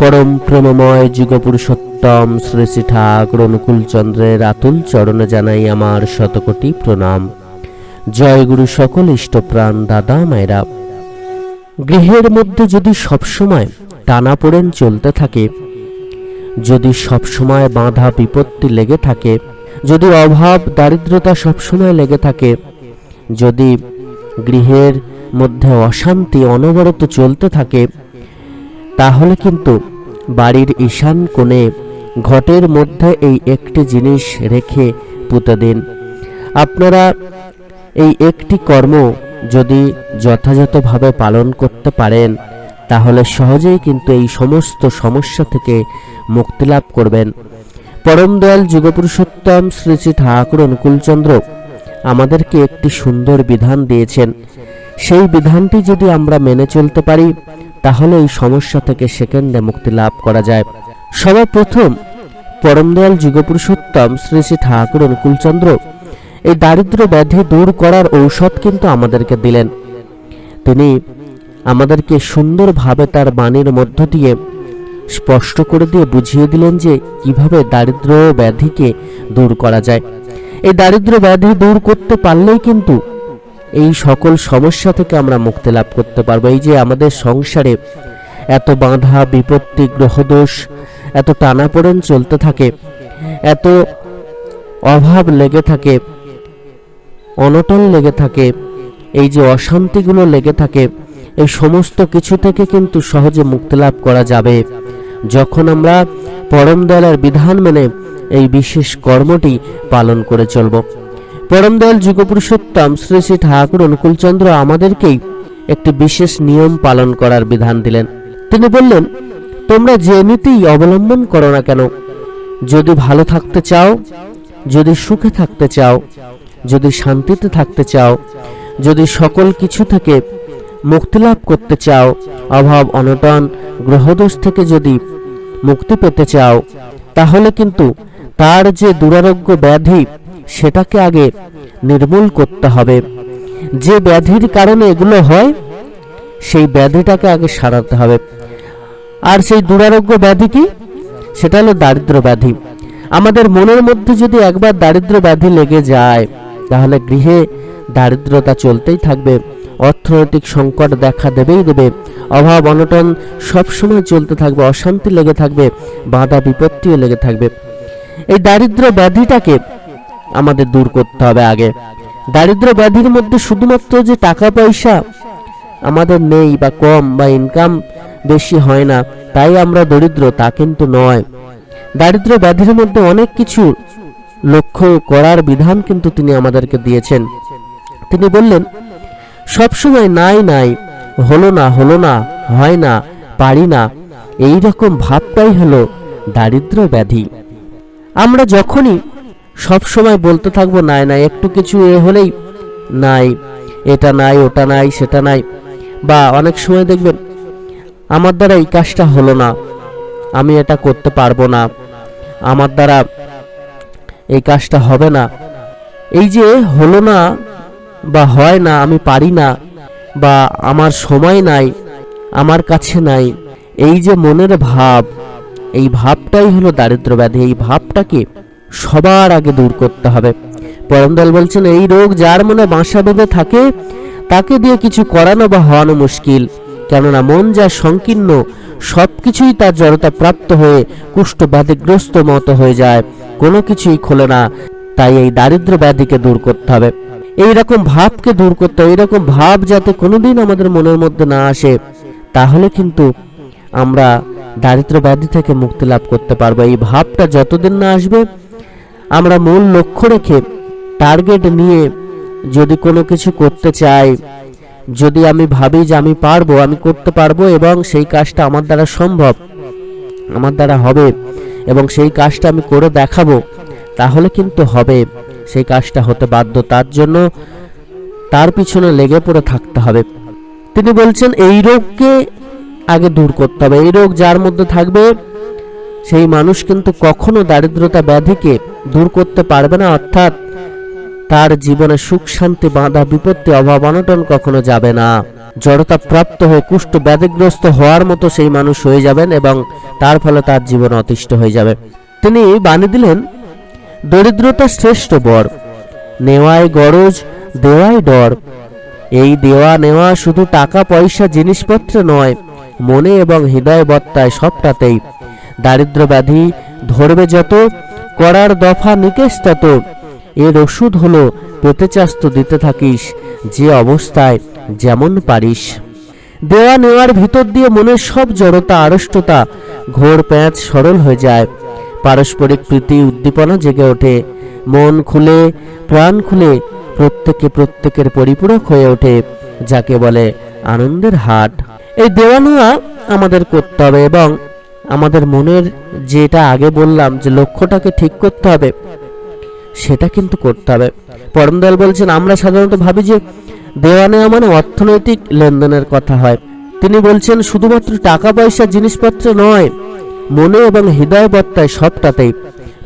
পরম প্রেমময় যুগপুরুষোত্তম শ্রী শ্রী ঠাকুর অনুকূল চন্দ্রের আতুল চরণে জানাই আমার শতকোটি প্রণাম। জয় গুরু সকল ইষ্টপ্রাণ দাদা মায়েরা। গৃহের মধ্যে যদি সবসময় টানাপোড়েন চলতে থাকে, যদি সবসময় বাধা বিপত্তি লেগে থাকে, যদি অভাব, দারিদ্রতা সবসময় লেগে থাকে, যদি গৃহের মধ্যে অশান্তি অনবরত চলতে থাকে তাহলে কিন্তু বাড়ির ঈশান কোণে ঘটের মধ্যে এই একটি জিনিস রেখে পুঁতে দিন। আপনারা এই একটি কর্ম যদি যথাযথভাবে পালন করতে পারেন, তাহলে সহজেই কিন্তু এই সমস্ত সমস্যা থেকে মুক্তি লাভ করবেন। পরম দয়াল যুগপুরুষোত্তম শ্রী শ্রী ঠাকুর অনুকূলচন্দ্র আমাদেরকে একটি সুন্দর বিধান দিয়েছেন। সেই বিধানটি যদি আমরা মেনে চলতে পারি তাহলে এই সমস্যা থেকে সেকেন্ডে মুক্তি লাভ করা যায়। সর্বপ্রথম পরম দয়াল যুগপুরুষোত্তম শ্রী শ্রী ঠাকুর অনুকূলচন্দ্র এই দারিদ্র ব্যাধি দূর করার ঔষধ কিন্তু আমাদেরকে দিলেন। তিনি আমাদেরকে সুন্দরভাবে তার বাণীর মধ্য দিয়ে স্পষ্ট করে দিয়ে বুঝিয়ে দিলেন যে কীভাবে দারিদ্র ব্যাধিকে দূর করা যায়। এই দারিদ্র ব্যাধি দূর করতে পারলেই কিন্তু এই সকল সমস্যা থেকে আমরা মুক্তি লাভ করতে পারব। এই যে আমাদের সংসারে এত বাধা, বিপত্তি, গ্রহদোষ, এত টানাপোড়েন চলতে থাকে, এত অভাব লেগে থাকে, অনটন লেগে থাকে, এই যে অশান্তিগুলো লেগে থাকে, এই সমস্ত কিছু থেকে কিন্তু সহজে মুক্তি লাভ করা যাবে। যখন আমরা পরম দয়ালের বিধান মেনে এই বিশেষ কর্মটি পালন করে চলব। পরম দয়াল যুগপুরুষোত্তম শ্রী শ্রী ঠাকুর অনুকূলচন্দ্র আমাদেরকেই একটি বিশেষ নিয়ম পালন করার বিধান দিলেন। তিনি বললেন, তোমরা যে নীতিই অবলম্বন করো না কেন? যদি ভালো থাকতে চাও, যদি সুখে থাকতে চাও, যদি শান্তিতে থাকতে চাও, যদি সকল কিছু থেকে মুক্তি লাভ করতে চাও, অভাব, অনটন, গ্রহদোষ থেকে যদি মুক্তি পেতে চাও, তাহলে কিন্তু তার যে দুরারোগ্য ব্যাধি সেটাকে আগে নির্মূল করতে হবে। যে ব্যাধির কারণে এগুলো হয়, সেই ব্যাধিটাকে আগে সারাতে হবে। আর সেই দুরারোগ্য ব্যাধি কি? সেটা হলো দারিদ্র ব্যাধি। আমাদের মনের মধ্যে যদি একবার দারিদ্র ব্যাধি লেগে যায়, তাহলে গৃহে দারিদ্রতা চলতেই থাকবে, অর্থনৈতিক সংকট দেখা দেবেই দেবে, অভাব অনটন সবসময় চলতে থাকবে, অশান্তি লেগে থাকবে, বাধা বিপত্তিও লেগে থাকবে। এই দারিদ্র ব্যাধিটাকে আমাদের দূর করতে হবে আগে। দারিদ্র ব্যাধির মধ্যে শুধুমাত্র যে টাকা পয়সা আমাদের নেই বা কম বা ইনকাম বেশি হয় না, তাই আমরা দরিদ্র, তা কিন্তু নয়। দারিদ্র ব্যাধির মধ্যে অনেক কিছু লক্ষ্য করার বিধান কিন্তু তিনি আমাদেরকে দিয়েছেন। তিনি বললেন সবসময় নাই নাই, হলো না হলো না, হয় না, পারি না, এই রকম ভাবটাই হলো দারিদ্র ব্যাধি। আমরা যখনই সব সময় বলতে থাকব, নাই নাই, একটু কিছু এ হলেই নাই, এটা নাই, ওটা নাই, সেটা নাই। বা অনেক সময় দেখবেন, আমার দ্বারা এই কাজটা হলো না, আমি এটা করতে পারব না, আমার দ্বারা এই কাজটা হবে না। এই যে হলো না, বা হয় না, আমি পারি না, বা আমার সময় নাই, আমার কাছে নাই, এই যে মনের ভাব, এই ভাবটাই হলো দারিদ্র ব্যাধি এই ভাবটাকে সবার আগে দূর করতে হবে। পরমদল বলছেন, এই রোগ যার মনে বাসা বেঁধে থাকে, তাকে দিয়ে কিছু করানো বা হওয়ানো মুশকিল। কেননা মন যা সংকীর্ণ সব কিছুই তার জড়তা প্রাপ্ত হয়ে কুষ্ঠব্যাধিগ্রস্ত মতো হয়ে যায়। কোনো কিছুই খোলে না, তাই এই দারিদ্র ব্যাধিকে দূর করতে হবে। এই রকম ভাবকে দূর করতে হবে এইরকম ভাব যাতে কোনোদিন আমাদের মনের মধ্যে না আসে, তাহলে কিন্তু আমরা দারিদ্র ব্যাধি থেকে মুক্তি লাভ করতে পারব। এই ভাবটা যতদিন না আসবে আমরা মূল লক্ষ্য রেখে টার্গেট নিয়ে যদি কোনো কিছু করতে চাই, যদি আমি ভাবি যে আমি পারব, আমি করতে পারব এবং সেই কাজটা আমার দ্বারা সম্ভব, আমার দ্বারা হবে এবং সেই কাজটা আমি করে দেখাবো, তাহলে কিন্তু হবে। সেই কাজটা হতে বাধ্য। তার জন্য তার পিছনে লেগে পড়ে থাকতে হবে। তিনি বলছেন, এই রোগকে আগে দূর করতে হবে। এই রোগ যার মধ্যে থাকবে সেই মানুষ কিন্তু কখনো দারিদ্রতা ব্যাধিকে দূর করতে পারবে না, অর্থাৎ তার জীবনে সুখ, শান্তি, বাধা, বিপত্তি, অভাব, অনটন কখনো যাবে না। জড়তা প্রাপ্ত হয়ে কুষ্ঠ ব্যাধিগ্রস্ত হওয়ার মতো সেই মানুষ হয়ে যাবেন এবং তার ফলে তার জীবন অতিষ্ঠ হয়ে যাবে। তিনি বানিয়ে দিলেন, দরিদ্রতা শ্রেষ্ঠ বর নেওয়ায় গরজ, দেওয়াই ডর। এই দেওয়া নেওয়া শুধু টাকা, পয়সা, জিনিসপত্র নয়, মনে এবং হৃদয় বত্তায় সবটাতেই। দারিদ্র ব্যাধি ধরবে যত, করার দফা নিকেশ তত। এর ওষুধ হলো পেতে চাস তো দিতে থাকিস, যে অবস্থায় যেমন পারিস। দেওয়া নেওয়ার ভিতর দিয়ে মনের সব জড়তা, আড়ষ্টতা, ঘোর প্যাঁচ সরল হয়ে যায়। পারস্পরিক প্রীতি উদ্দীপনা জেগে ওঠে। মন খুলে, প্রাণ খুলে, প্রত্যেকে প্রত্যেকের পরিপূরক হয়ে ওঠে, যাকে বলে আনন্দের হাট। এই দেওয়া নেওয়া আমাদের করতে হবে এবং আমাদের মনের যেটা আগে বললাম যে লক্ষ্যটাকে ঠিক করতে হবে, সেটা কিন্তু করতে হবে। পরমদয়াল বলছেন, আমরা সাধারণত ভাবি যে দেওয়া নেওয়া মানে অর্থনৈতিক লেনদেনের কথা হয়। তিনি বলছেন, শুধুমাত্র টাকা পয়সা জিনিসপত্র নয়, মনে এবং হৃদয় বত্তায় সবটাতেই।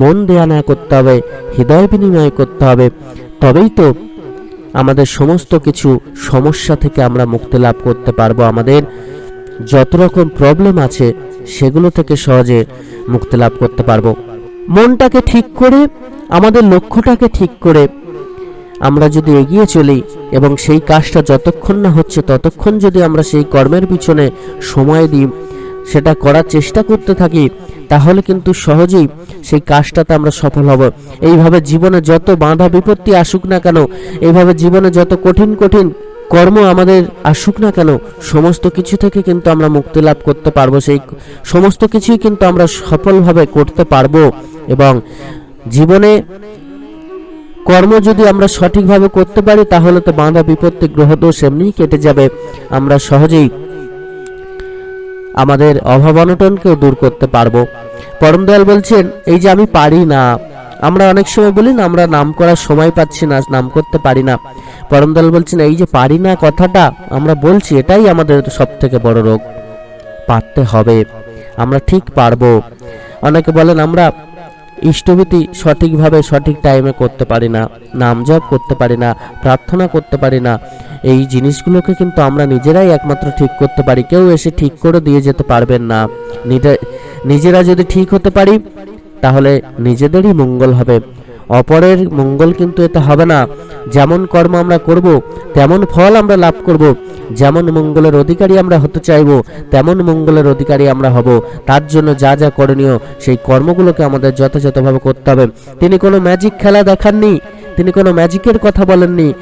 মন দেয়া নেওয়া করতে হবে, হৃদয় বিনিময় করতে হবে। তবেই তো আমাদের সমস্ত কিছু সমস্যা থেকে আমরা মুক্তি লাভ করতে পারব আমাদের যত রকম প্রবলেম আছে, সেগুলো থেকে সহজে মুক্তি লাভ করতে পারব। মনটাকে ঠিক করে, আমাদের লক্ষ্যটাকে ঠিক করে, আমরা যদি এগিয়ে চলি এবং সেই কাজটা যতক্ষণ না হচ্ছে, ততক্ষণ যদি আমরা সেই কর্মের পিছনে সময় দিই, সেটা করার চেষ্টা করতে থাকি, তাহলে কিন্তু সহজেই সেই কাজটাতে আমরা সফল হব। এইভাবে জীবনে যত বাধা বিপত্তি আসুক না কেন, এইভাবে জীবনে যত কঠিন কঠিন কর্ম আমাদের আসুক না কেন? সমস্ত কিছু থেকে কিন্তু আমরা মুক্তি লাভ করতে পারব। সেই সমস্ত কিছুই কিন্তু আমরা সফলভাবে করতে পারব এবং জীবনে কর্ম যদি আমরা সঠিকভাবে করতে পারি, তাহলে তো বাঁধা বিপত্তি, গ্রহদোষ এমনিই কেটে যাবে। আমরা সহজেই আমাদের অভাব অনটনকেও দূর করতে পারব। পরমদয়াল বলছেন, এই যে আমি পারি না আমরা অনেক সময় বলি না, আমরা নাম করার সময় পাচ্ছি না, নাম করতে পারি না। পরমদয়াল বলছেন, এই যে পারি না কথাটা, আমরা বলছি, এটাই আমাদের সব থেকে বড় রোগ। পারতে হবে। আমরা ঠিক পারব। অনেকে বলেন, আমরা ইষ্টভীতি সঠিকভাবে, সঠিক টাইমে করতে পারি না, নাম জপ করতে পারি না, প্রার্থনা করতে পারি না। এই জিনিসগুলোকে কিন্তু আমরা নিজেরাই একমাত্র ঠিক করতে পারি। কেউ এসে ঠিক করে দিয়ে যেতে পারবেন না। নিজে- নিজেরা যদি ঠিক হতে পারি তাহলে নিজেদেরই মঙ্গল হবে। অপরের মঙ্গল কিন্তু এতে হবে না। যেমন কর্ম আমরা করব, তেমন ফল আমরা লাভ করব। যেমন মঙ্গলের অধিকারী আমরা হতে চাইব, তেমন মঙ্গলের অধিকারী আমরা হব। তার জন্য যা যা করণীয়, সেই কর্মগুলোকে আমাদের যথাযথভাবে করতে হবে। তিনি কোনো ম্যাজিক খেলা দেখাননি, তিনি কোনো ম্যাজিকের কথা বলেননি।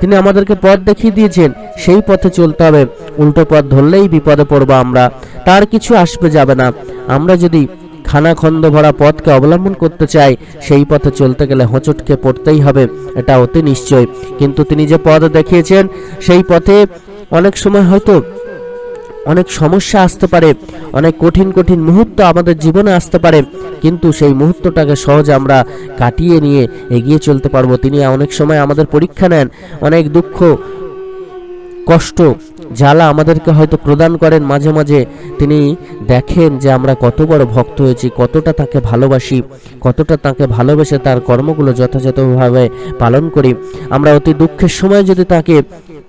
তিনি আমাদেরকে পথ দেখিয়ে দিয়েছেন, সেই পথে চলতে হবে। উল্টো পথ ধরলেই বিপদে পড়ব আমরা। তার কিছু আসবে যাবে না। আমরা যদি খানাখন্দ ভরা পথকে অবলম্বন করতে চাই সেই পথে চলতে গেলে হোঁচটকে পড়তেই হবে এটা অতি নিশ্চয়। কিন্তু তিনি যে পথ দেখিয়েছেন, সেই পথে অনেক সময় হয়তো অনেক সমস্যা আসতে পারে, অনেক কঠিন কঠিন মুহূর্ত আমাদের জীবনে আসতে পারে, কিন্তু সেই মুহূর্তটাকে সহজে আমরা কাটিয়ে নিয়ে এগিয়ে চলতে পারব। তিনি অনেক সময় আমাদের পরীক্ষা নেন, অনেক দুঃখ কষ্ট, জ্বালা আমাদেরকে হয়তো প্রদান করেন মাঝে মাঝে। তিনি দেখেন যে আমরা কত বড় ভক্ত হয়েছি, কতটা তাকে ভালোবাসি, কতটা তাকে ভালোবেসে তার কর্মগুলো যথাযথভাবে পালন করি। আমরা অতি দুঃখের সময় যদি তাকে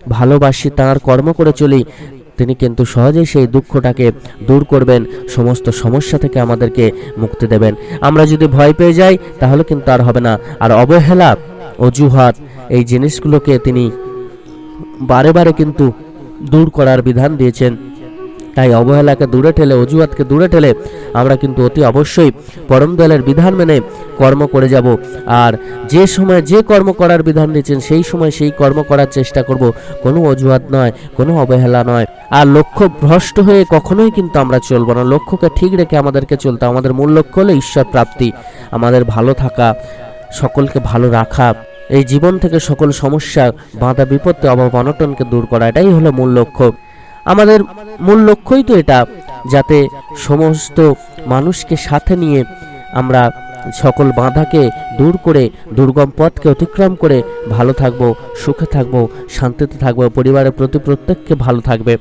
ভালোবাসি, তার কর্ম করে চলি, তিনি কিন্তু সহজেই সেই দুঃখটাকে দূর করবেন, সমস্ত সমস্যা থেকে আমাদেরকে মুক্তি দেবেন। আমরা যদি ভয় পেয়ে যাই, তাহলে কিন্তু আর হবে না। আর অবহেলা, অজুহাত, এই জিনিসগুলোকে তিনি বারে বারে কিন্তু দূর করার বিধান দিয়েছেন। তাই অবহেলাকে দূরে ঠেলে, অজুহাতকে দূরে ঠেলে আমরা কিন্তু অতি অবশ্যই পরম দয়ালের বিধান মেনে কর্ম করে যাব। আর যে সময় যে কর্ম করার বিধান দিয়েছেন, সেই সময় সেই কর্ম করার চেষ্টা করব। কোনো অজুহাত নয়, কোনো অবহেলা নয়। আর লক্ষ্য ভ্রষ্ট হয়ে কখনোই কিন্তু আমরা চলবো না। লক্ষ্যকে ঠিক রেখে আমাদেরকে চলতে। আমাদের মূল লক্ষ্য হলো ঈশ্বর প্রাপ্তি। আমাদের ভালো থাকা, সকলকে ভালো রাখা। এই জীবন থেকে সকল সমস্যা, বাধা, বিপত্তি, অভাব, অনটনকে দূর করা, এটাই হলো মূল লক্ষ্য। আমাদের মূল লক্ষ্যই তো এটা, যাতে সমস্ত মানুষকে সাথে নিয়ে আমরা সকল বাধাকে দূর করে, দুর্গম পথকে অতিক্রম করে ভালো থাকব, সুখে থাকব, শান্তিতে থাকব, পরিবারের প্রতি প্রত্যেককে ভালো থাকবে।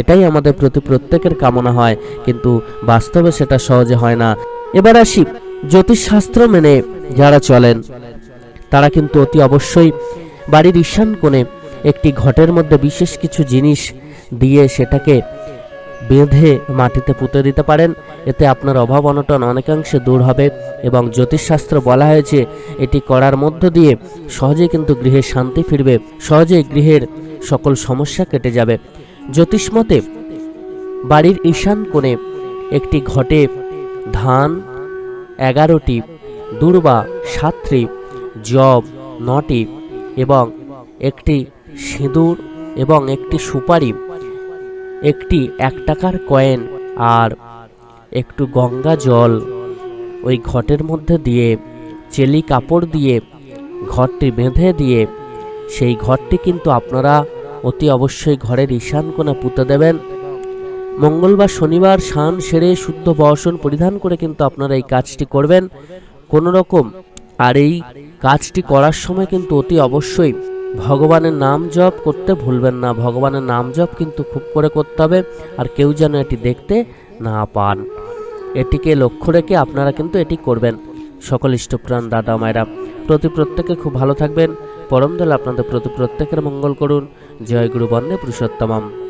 এটাই আমাদের প্রতি প্রত্যেকের কামনা হয়, কিন্তু বাস্তবে সেটা সহজে হয় না। এবার আসি জ্যোতিষশাস্ত্র মেনে যারা চলেন। তারা কিন্তু অতি অবশ্যই বাড়ির ঈশান কোণে একটি ঘটের মধ্যে বিশেষ কিছু জিনিস দিয়ে সেটাকে বেঁধে মাটিতে পুঁতে দিতে পারেন। এতে আপনার অভাব অনটন অনেকাংশে দূর হবে এবং জ্যোতিষশাস্ত্র বলা হয়েছে, এটি করার মধ্য দিয়ে সহজেই কিন্তু গৃহে শান্তি ফিরবে, সহজেই গৃহের সকল সমস্যা কেটে যাবে। জ্যোতিষমতে বাড়ির ঈশান কোণে একটি ঘটে ধান এগারোটি, দুর্বা সাতটি জব, নটি এবং একটি সিঁদুর এবং একটি সুপারি, একটি এক টাকার কয়েন আর একটু গঙ্গা জল। ওই ঘটের মধ্যে দিয়ে, চেলি কাপড় দিয়ে, ঘরটি বেঁধে দিয়ে, সেই ঘরটি কিন্তু আপনারা অতি অবশ্যই ঘরের ঈশান কোণে পুঁতে দেবেন। মঙ্গলবার শনিবার স্নান সেরে শুদ্ধ বসন পরিধান করে কিন্তু আপনারা এই কাজটি করবেন। কোনো রকম আর এই কাজটি করার সময় কিন্তু অতি অবশ্যই ভগবানের নাম জপ করতে ভুলবেন না। ভগবানের নাম জপ কিন্তু খুব করে করতে হবে আর কেউ যেন এটি দেখতে না পান। এটিকে লক্ষ্য রেখে আপনারা কিন্তু এটি করবেন। সকল ইষ্টপ্রাণ দাদা মায়েরা, প্রতি প্রত্যেকে খুব ভালো থাকবেন। পরম দল আপনাদের প্রতি প্রত্যেকের মঙ্গল করুন। জয় গুরু বন্দে পুরুষোত্তমম।